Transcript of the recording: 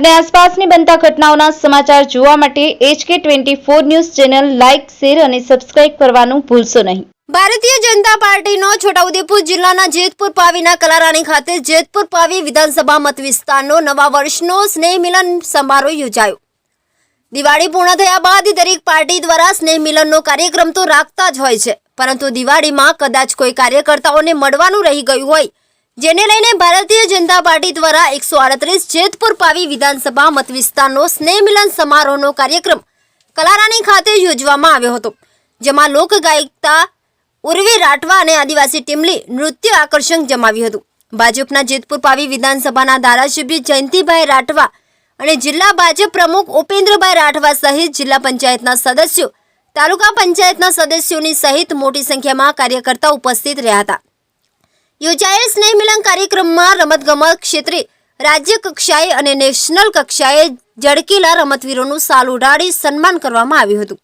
આપને આસપાસની બનતા ઘટનાઓના સમાચાર જોવા માટે HK twenty four news channel like, share અને સબસ્ક્રાઇબ કરવાનું ભૂલશો નહીં. ભારતીય જનતા પાર્ટીનો છોટાઉદેપુર જિલ્લાના જેતપુર પાવીના કલારાણી ખાતે જેતપુર પાવી વિધાનસભા મત વિસ્તારનો નવા વર્ષનો સ્નેહ મિલન સમારોહ યોજાયો. દિવાળી પૂર્ણ થયા બાદ દરેક પાર્ટી દ્વારા સ્નેહ મિલનનો કાર્યક્રમ તો રાખતા જ હોય છે, પરંતુ દિવાળીમાં કદાચ કોઈ કાર્યકર્તાઓને મળવાનું રહી ગયું હોય જેને લઈને ભારતીય જનતા પાર્ટી દ્વારા એકસો આડત્રીસ જેતપુર પાવી વિધાનસભા મત વિસ્તારનો સ્નેહ મિલન સમારોહનો કાર્યક્રમ કલારાણી ખાતે યોજવામાં આવ્યો હતો, જેમાં લોકગાયિકતા ઉર્વી રાઠવા અને આદિવાસી ટીમલી નૃત્ય આકર્ષણ જમાવ્યું હતું. ભાજપના જેતપુર પાવી વિધાનસભાના ધારાસભ્ય જયંતિભાઈ રાઠવા અને જિલ્લા ભાજપ પ્રમુખ ઉપેન્દ્રભાઈ રાઠવા સહિત જિલ્લા પંચાયતના સદસ્યો, તાલુકા પંચાયતના સદસ્યોની સહિત મોટી સંખ્યામાં કાર્યકર્તા ઉપસ્થિત રહ્યા હતા. યોજાયેલ સ્નેહ મિલન કાર્યક્રમમાં રમતગમત ક્ષેત્રે રાજ્ય કક્ષાએ અને નેશનલ કક્ષાએ જડકેલા રમતવીરોનું સાલ ઉડાડી સન્માન કરવામાં આવ્યું હતું.